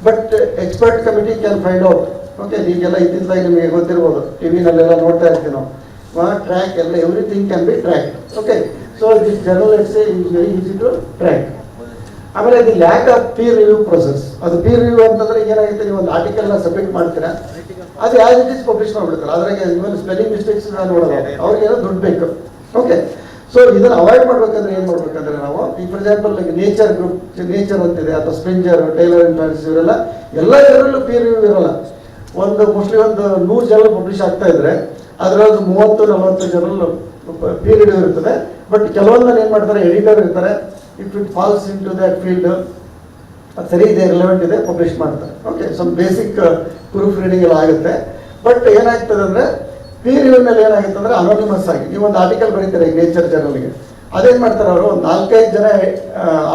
but expert committee can find out okay ಈಗೆಲ್ಲ ಇತ್ತಿಂದಾಗಿ ನಿಮಗೆ ಗೊತ್ತಿರ್ಬೋದು. ಟಿ ವಿನಲ್ಲೆಲ್ಲ ನೋಡ್ತಾ ಇರ್ತೀವಿ ನಾವು. ಟ್ರ್ಯಾಕ್ ಎಲ್ಲ everything can be track okay so this journal it's very easy to track ಆಮೇಲೆ ಇದು lack of peer review process ಅದು ಪೀರ್ ರಿವ್ಯೂ ಅಂತಂದ್ರೆ ಏನಾಗುತ್ತೆ, ನೀವು ಒಂದು ಆರ್ಟಿಕಲ್ನ ಸಬ್ಮಿಟ್ ಮಾಡ್ತೀರಾ, ಅದು ಆಸ್ ಇಟ್ ಇಸ್ ಪಬ್ಲಿಷ್ ಮಾಡ್ಬಿಡ್ತಾರೆ. ಅದ್ರಾಗೆ ಇವನ್ ಸ್ಪೆಲ್ಲಿಂಗ್ ಮಿಸ್ಟೇಕ್ಸ್ ನೋಡೋದು ಅವ್ರಿಗೆ ಏನೋ ದುಡ್ಡು ಬೇಕು. ಓಕೆ ಸೊ ಇದನ್ನ ಅವಾಯ್ಡ್ ಮಾಡ್ಬೇಕಂದ್ರೆ ಏನು ಮಾಡ್ಬೇಕಂದ್ರೆ ನಾವು ಈಗ for example Nature group Nature ಅಂತಿದೆ, ಅಥವಾ ಸ್ಪ್ರಿಂಜರ್ ಟೈಲರ್ ಅಂಡ್ ಇವರೆಲ್ಲ, ಎಲ್ಲ ಇದರಲ್ಲೂ ಪೀರ್ ರಿವ್ಯೂ ಇರಲ್ಲ. ಒಂದು ಮೋಸ್ಟ್ಲಿ ಒಂದು ನೂರು ಜನ ಪಬ್ಲಿಷ್ ಆಗ್ತಾ ಇದ್ರೆ ಅದರಲ್ಲಿ ಮೂವತ್ತು, ನಲವತ್ತು ಜನರಲ್ ಪೀರಿಯಡ್ ಇರ್ತದೆ. ಬಟ್ ಕೆಲವೊಂದನ್ನು ಏನು ಮಾಡ್ತಾರೆ ಎಡಿಟರ್ ಇರ್ತಾರೆ. If it falls into that field ಅದು ಸರಿ ಇದೆ ರಿಲೆವೆಂಟ್ ಇದೆ ಪಬ್ಲಿಷ್ ಮಾಡ್ತಾರೆ. Okay some basic proof reading ಎಲ್ಲ ಆಗುತ್ತೆ. ಬಟ್ ಏನಾಗ್ತದೆ ಅಂದರೆ ಪೀರಿಯಡ್ನಲ್ಲಿ ಏನಾಗುತ್ತೆ ಅಂದರೆ ಅನೋನಿಮಸ್ ಆಗಿ, ನೀವು ಒಂದು ಆರ್ಟಿಕಲ್ ಬರೀತಾರೆ ನೇಚರ್ ಜರ್ನಲ್ಗೆ ಅದೇನು ಮಾಡ್ತಾರೆ ಅವರು? ಒಂದು ನಾಲ್ಕೈದು ಜನ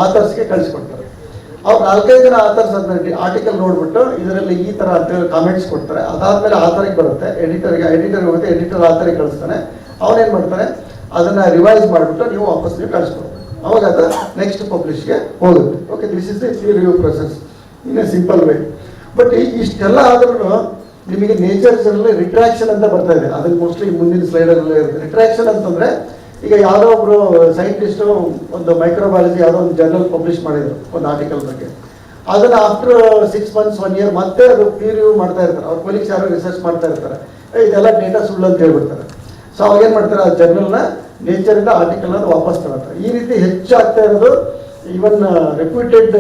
ಆಥರ್ಸ್ಗೆ ಕಳಿಸ್ಕೊಡ್ತಾರೆ. ಅವ್ರು ನಾಲ್ಕೈದು ಜನ ಆಥರ್ಸ್ ಅದನ್ನ ಆರ್ಟಿಕಲ್ ನೋಡ್ಬಿಟ್ಟು ಇದರಲ್ಲಿ ಈ ಥರ ಅಂತೇಳಿ ಕಾಮೆಂಟ್ಸ್ ಕೊಡ್ತಾರೆ. ಅದಾದ್ಮೇಲೆ ಆಥರಿಗೆ ಬರುತ್ತೆ. ಎಡಿಟರ್ಗೆ ಎಡಿಟರ್ಗೆ ಹೋಗುತ್ತೆ ಎಡಿಟರ್ ಆಥರಿಗೆ ಕಳಿಸ್ತಾನೆ. ಅವನೇನು ಮಾಡ್ತಾನೆ? ಅದನ್ನು ರಿವೈಸ್ ಮಾಡಿಬಿಟ್ಟು ನೀವು ವಾಪಸ್ ನೀವು ಕಳಿಸ್ಕೊಡ್ಬೇಕು. ಅವಾಗ ಅದು ನೆಕ್ಸ್ಟ್ ಪಬ್ಲಿಷ್ಗೆ ಹೋಗುತ್ತೆ. Okay this is the review process in a simple way but ಇಷ್ಟೆಲ್ಲ ಆದ್ರೂ ನಿಮಗೆ ನೇಚರ್ಸಲ್ಲಿ ರಿಟ್ರಾಕ್ಷನ್ ಅಂತ ಬರ್ತಾ ಇದೆ. ಅದಕ್ಕೆ ಮೋಸ್ಟ್ಲಿ ಮುಂದಿನ ಸ್ಲೈಡಲ್ಲೇ ಇರುತ್ತೆ. ರಿಟ್ರಾಕ್ಷನ್ ಅಂತಂದ್ರೆ ಈಗ ಯಾವುದೋ ಒಬ್ರು ಸೈಂಟಿಸ್ಟು ಒಂದು ಮೈಕ್ರೋಬಯಾಲಜಿ ಯಾವುದೋ ಒಂದು ಜರ್ನಲ್ ಪಬ್ಲಿಷ್ ಮಾಡಿದ್ರು, ಒಂದು ಆರ್ಟಿಕಲ್ ಬಗ್ಗೆ. ಅದನ್ನ after six months one year ಮತ್ತೆ ಅದು ರಿವ್ಯೂ ಮಾಡ್ತಾ ಇರ್ತಾರೆ. ಅವ್ರ ಕೊಲೀಗ್ಸ್ ಯಾರೋ ರಿಸರ್ಚ್ ಮಾಡ್ತಾ ಇರ್ತಾರೆ. ಇದೆಲ್ಲ ಡೇಟಾ ಸುಳ್ಳು ಅಂತ ಹೇಳ್ಬಿಡ್ತಾರೆ. ಸೊ ಅವಾಗ ಏನು ಮಾಡ್ತಾರೆ, ಆ ಜರ್ನಲ್ನ ನೇಚರಿಂದ ಆರ್ಟಿಕಲ್ನ ವಾಪಸ್ ತಗೊಳ್ತಾರೆ ಈ ರೀತಿ ಹೆಚ್ಚಾಗ್ತಾ ಇರೋದು ಈವನ್ ರೆಪ್ಯೂಟೆಡ್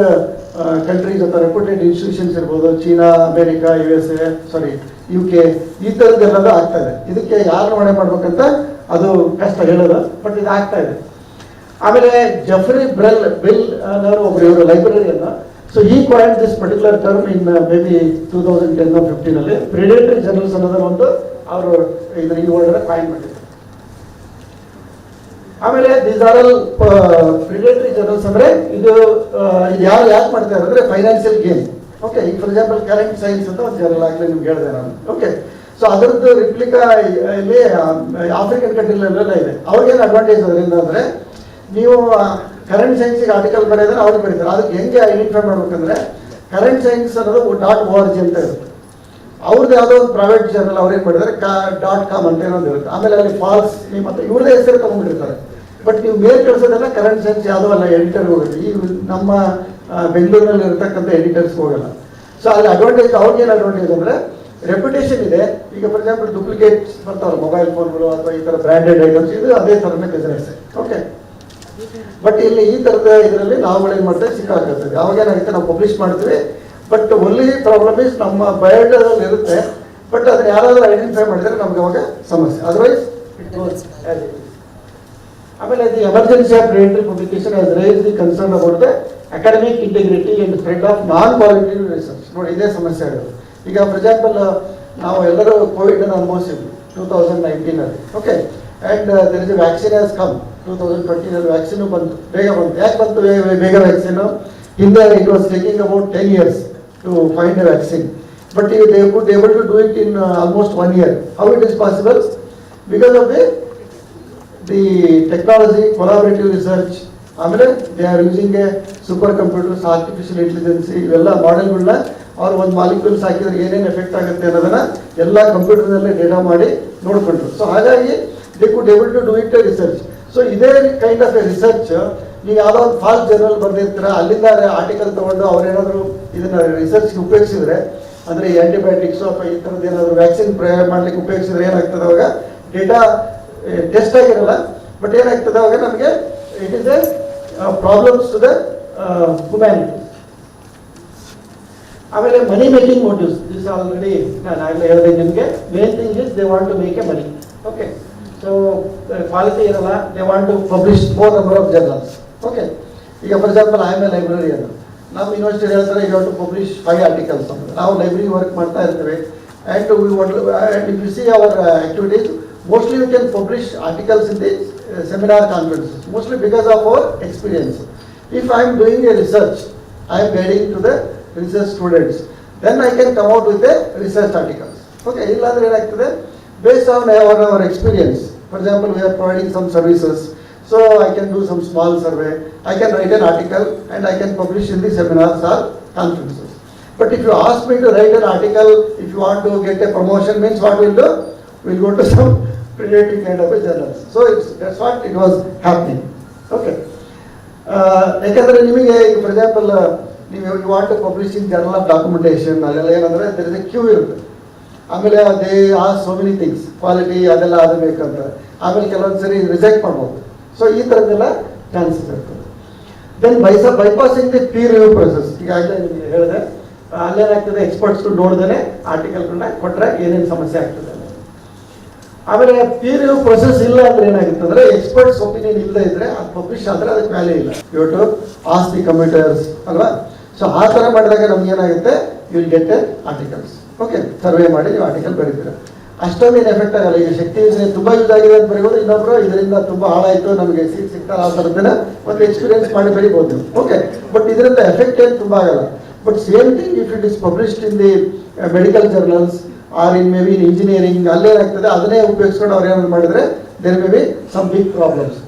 ಕಂಟ್ರೀಸ್ ಅಥವಾ ರೆಪ್ಯೂಟೆಡ್ ಇನ್ಸ್ಟಿಟ್ಯೂಷನ್ಸ್ ಇರ್ಬೋದು, China, America U S A sorry U K ಈ ಥರದ್ದೆಲ್ಲ ಆಗ್ತಾ ಇದೆ. ಇದಕ್ಕೆ ಯಾರು ಮಾಡ್ಬೇಕಂತ? ಅದು ಕಷ್ಟ ಹೇಳೋದು ಬಟ್ ಇದು ಆಗ್ತಾ ಇದೆ. ಆಮೇಲೆ ಜಫ್ರಿ ಬ್ರೆಲ್ ಬಿಲ್ ಅನ್ನೋರು ಒಬ್ರು ಇವರು ಲೈಬ್ರರಿಯನ್ನ ಸೊ ಈ coined this particular term in maybe two thousand ten fifteen ಅಲ್ಲಿ. ಪ್ರಿಡೇಟರಿ ಜರ್ನಲ್ಸ್ ಅನ್ನೋದನ್ನ ಒಂದು ಅವರು ಇದನ್ನ ಈ ವರ್ಡ್ ಕಾಯಿನ್ ಮಾಡಿದ್ರು. ಆಮೇಲೆ these are all predatory journals ಅಂದ್ರೆ ಇದು ಯಾವ ಇದು ಯಾರು ಯಾಕೆ ಮಾಡ್ತಾರೆ ಅಂದ್ರೆ ಫೈನಾನ್ಷಿಯಲ್ ಗೇಮ್ ಓಕೆ ಈಗ ಫಾರ್ ಎಕ್ಸಾಂಪಲ್ ಕರೆಂಟ್ ಸೈನ್ಸ್ ಅಂತ ಒಂದು ಜರ್ನಲ್ ಆಗಲಿ ನಿಮ್ಗೆ ಹೇಳಿದೆ ನಾನು. ಓಕೆ ಸೊ ಅದರದ್ದು ರಿಪ್ಲಿಕಾ ಇಲ್ಲಿ ಆಫ್ರಿಕನ್ ಕಂಟ್ರಿಲೆಲ್ಲ ಇದೆ. ಅವ್ರಿಗೇನು ಅಡ್ವಾಂಟೇಜ್ ಅದರಿಂದ ಅಂದ್ರೆ, ನೀವು ಕರೆಂಟ್ ಸೈನ್ಸಿಗೆ ಆರ್ಟಿಕಲ್ ಬರೆಯೋದ್ರೆ ಅವ್ರಿಗೆ ಬರೀತಾರೆ. ಅದಕ್ಕೆ ಹೆಂಗೆ ಐಡೆಂಟಿಫೈ ಮಾಡ್ಬೇಕಂದ್ರೆ ಕರೆಂಟ್ ಸೈನ್ಸ್ ಅನ್ನೋದು ಡಾಟ್ ಓ ಜಿ ಅಂತ ಇರುತ್ತೆ. ಅವ್ರದ್ದು ಯಾವುದೋ ಒಂದು ಪ್ರೈವೇಟ್ ಜರ್ನಲ್ ಅವ್ರೇನು ಮಾಡಿದ್ದಾರೆ ಡಾಟ್ ಕಾಮ್ ಅಂತ ಏನೋ ಒಂದು ಇರುತ್ತೆ. ಆಮೇಲೆ ಅಲ್ಲಿ ಫಾಲ್ಸ್ ನೇಮ್ ಮತ್ತೆ ಇವ್ರದೇ ಹೆಸರು ತಗೊಂಡಿರ್ತಾರೆ ಬಟ್ ನೀವು ಮೇಲ್ ಕಳಿಸೋದೆಲ್ಲ ಕರೆಂಟ್ ಸೈನ್ಸ್ ಯಾವುದೋ ಅಲ್ಲ ಎಡಿಟರ್ ಹೋಗುತ್ತೆ. ಈ ನಮ್ಮ ಬೆಂಗಳೂರಿನಲ್ಲಿ ಇರತಕ್ಕಂಥ ಎಡಿಟರ್ಸ್ ಹೋಗಲ್ಲ. ಸೊ ಅಲ್ಲಿ ಅಡ್ವಾಂಟೇಜ್ ಅವ್ರಿಗೇನು ಅಡ್ವಾಂಟೇಜ್ ಅಂದರೆ ರೆಪ್ಯುಟೇಷನ್ ಇದೆ. ಈಗ ಫಾರ್ ಎಕ್ಸಾಂಪಲ್ ಡೂಪ್ಲಿಕೇಟ್ಸ್ ಬರ್ತಾವೆ ಮೊಬೈಲ್ ಫೋನ್ಗಳು ಅಥವಾ ಈ ಥರ ಬ್ರ್ಯಾಂಡೆಡ್ ಐಟಮ್ಸ್ ಇದು ಅದೇ ಥರನೇ ಬಿಸ್ನೆಸ್ ಓಕೆ ಬಟ್ ಇಲ್ಲಿ ಈ ಥರದ ಇದರಲ್ಲಿ ನಾವುಗಳೇನು ಮಾಡ್ತೇವೆ? ಸಿಕ್ಕಾಕಿರ್ತದೆ ಯಾವಾಗ ಏನಾಗುತ್ತೆ? ನಾವು ಪಬ್ಲಿಷ್ ಮಾಡ್ತೀವಿ. ಬಟ್ ಒನ್ಲಿ ಪ್ರಾಬ್ಲಮ್ ಇಸ್ ನಮ್ಮ ಬಯೋಡಾದಲ್ಲಿ ಇರುತ್ತೆ. ಬಟ್ ಅದನ್ನ ಯಾರಾದ್ರೂ ಐಡೆಂಟಿಫೈ ಮಾಡಿದ್ರೆ ನಮ್ಗೆ ಅವಾಗ ಸಮಸ್ಯೆ. ಅದರ್ವೈಸ್ ಆಮೇಲೆ the emergency of predatory publication rise the concern about the academic integrity and spread of non quality research ನೋಡಿ, ಇದೇ ಸಮಸ್ಯೆ ಆಗೋದು. ಈಗ ಫಾರ್ ಎಕ್ಸಾಂಪಲ್ ನಾವು ಎಲ್ಲರೂ ಕೋವಿಡ್ ಅನ್ನು ಅನುಭವಿಸಿದ್ವಿ two thousand ನೈನ್ಟೀನಲ್ಲಿ okay and there is a vaccine has come two thousand ಟ್ವೆಂಟಿನಲ್ಲಿ vaccine ಬಂತು, ಬೇಗ ಬಂತು. ಯಾಕೆ ಬಂತು? ಬೇಗ ವ್ಯಾಕ್ಸಿನ್ ಹಿಂದೆ it was taking about ten years to find a vaccine but they could able to do it in almost one year how it is possible because of the the technology collaborative research ಆಮೇಲೆ they are using a super computers artificial intelligence ಇವೆಲ್ಲ ಮಾಡೆಲ್ಗಳನ್ನ ಅವ್ರು ಒಂದು ಮಾಲಿಕ್ಯೂಲ್ಸ್ ಹಾಕಿದ್ರೆ ಏನೇನು ಎಫೆಕ್ಟ್ ಆಗುತ್ತೆ ಅನ್ನೋದನ್ನ ಎಲ್ಲ ಕಂಪ್ಯೂಟರ್ನಲ್ಲೇ ಡೇಟಾ ಮಾಡಿ ನೋಡ್ಕೊಂಡ್ರು. ಸೊ ಹಾಗಾಗಿ they could able to do it research so ಇದೇ ಕೈಂಡ್ ಆಫ್ ಎ ರಿಸರ್ಚ್ ನೀವು ಯಾವುದೋ ಒಂದು ಫಾಸ್ಟ್ ಜರ್ನಲ್ ಬರೆದಿರ್ತೀರ, ಅಲ್ಲಿಂದ ಆರ್ಟಿಕಲ್ ತಗೊಂಡು ಅವ್ರೇನಾದರೂ ಇದನ್ನ ರಿಸರ್ಚ್ಗೆ ಉಪಯೋಗಿಸಿದ್ರೆ, ಅಂದರೆ ಈ ಆಂಟಿಬಯೋಟಿಕ್ಸು ಅಥವಾ ಈ ಥರದ್ದು ಏನಾದರೂ ವ್ಯಾಕ್ಸಿನ್ ಪ್ರಯೋಗ ಮಾಡ್ಲಿಕ್ಕೆ ಉಪಯೋಗಿಸಿದ್ರೆ ಏನಾಗ್ತದೆ ಅವಾಗ? ಡೇಟಾ ಟೆಸ್ಟ್ ಆಗಿರಲ್ಲ. ಬಟ್ ಏನಾಗ್ತದೆ ಅವಾಗ ನಮಗೆ it is a problems to the ಆಮೇಲೆ money making motives this already ನಾನು ಆಗಲೇ ಹೇಳಿದೆ ನಿಮಗೆ. Main thing is they want to make a money okay so quality ಇರಲ್ಲ they want to publish more number of journals okay ಈಗ for example I am a librarian ನಮ್ಮ ಯೂನಿವರ್ಸಿಟಿ ಹೇಳ್ತಾರೆ you to publish five articles ಅಂತ ನಾವು ಲೈಬ್ರರಿ ವರ್ಕ್ ಮಾಡ್ತಾ ಇರ್ತೇವೆ. And we and if you see our activities mostly you can publish articles in the seminar conferences mostly because of our experience if I am doing a research I am guiding to the research students then I can come out with a research articles okay ಇಲ್ಲಾಂದ್ರೆ ಏನಾಗ್ತದೆ? Based on our our experience for example we are providing some services so I can do some small survey I can write an article and I can publish in the seminars or conferences but if you ask me to write an article if you want to get a promotion means what will do will go to some predatory kind of a journals. So it's, that's what it was happening. Okay. ಯಾಕಂದ್ರೆ ನಿಮಗೆ ಈಗ ಫಾರ್ ಎಕ್ಸಾಂಪಲ್ ನೀವು you want to in journal of documentation ಅಲ್ಲೆಲ್ಲ ಏನಂದ್ರೆ ದರ್ ಕ್ಯೂ ಇರುತ್ತೆ. ಆಮೇಲೆ ಅದೇ, ಆ ಸೋ ಮೆನಿ ಥಿಂಗ್ಸ್ ಕ್ವಾಲಿಟಿ ಅದೆಲ್ಲ ಅದು ಬೇಕಂತ ಆಮೇಲೆ ಕೆಲವೊಂದು ಸರಿ ರಿಜೆಕ್ಟ್ ಮಾಡ್ಬೋದು. ಸೊ ಈ ಥರದ್ದೆಲ್ಲ ಚಾನ್ಸಸ್ ಇರ್ತದೆ. Then ಬೈಸ bypassing the peer review process ಈಗ ಹೇಳಿದೆ. ಅಲ್ಲೇನಾಗ್ತದೆ ಎಕ್ಸ್ಪರ್ಟ್ಸ್ ನೋಡ್ದೇ ಆರ್ಟಿಕಲ್ಗಳನ್ನ ಕೊಟ್ಟರೆ ಏನೇನು ಸಮಸ್ಯೆ ಆಗ್ತದೆ ಆಮೇಲೆ ಪೀರ್ ರಿವ್ಯೂ ಪ್ರೊಸೆಸ್ ಇಲ್ಲ ಅಂದ್ರೆ ಏನಾಗುತ್ತೆ ಅಂದ್ರೆ ಎಕ್ಸ್ಪರ್ಟ್ಸ್ ಒಪಿನಿಯನ್ ಇಲ್ಲದೆ ಇದ್ರೆ ಅದು ಪಬ್ಲಿಷ್ ಆದ್ರೆ ಅದಕ್ಕೆ ವ್ಯಾಲ್ಯೂ ಇಲ್ಲ. You to as the commuters ಅಲ್ವಾ? ಸೊ ಆ ಥರ ಮಾಡಿದಾಗ ನಮ್ಗೆ ಏನಾಗುತ್ತೆ you will get a articles okay survey ಮಾಡಿ ನೀವು ಆರ್ಟಿಕಲ್ ಬರೀತೀರ. ಅಷ್ಟೊಂದೇನು ಎಫೆಕ್ಟ್ ಆಗಲ್ಲ. ಈಗ ಶಕ್ತಿ ಯೋಜನೆ ತುಂಬಾ ಯೂಸ್ ಆಗಿದೆ ಅಂತ ಬರೀಬೋದು ಇನ್ನೊಬ್ರು, ಇದರಿಂದ ತುಂಬಾ ಹಾಳಾಯಿತು, ನಮಗೆ ಸೀಟ್ ಸಿಗ್ತಾ ಆ ಥರದ್ದನ್ನ ಒಂದು ಎಕ್ಸ್ಪೀರಿಯನ್ಸ್ ಮಾಡಿ ಬರೀಬೋದು ಓಕೆ ಬಟ್ ಇದರಿಂದ ಎಫೆಕ್ಟ್ ಏನು ತುಂಬಾ ಆಗಲ್ಲ. But same thing if it is published in the medical journals or in maybe in engineering ಅಲ್ಲೇನಾಗ್ತದೆ, ಅದನ್ನೇ ಉಪಯೋಗಿಸ್ಕೊಂಡು ಅವ್ರು ಏನಾದ್ರು ಮಾಡಿದ್ರೆ there maybe some big problems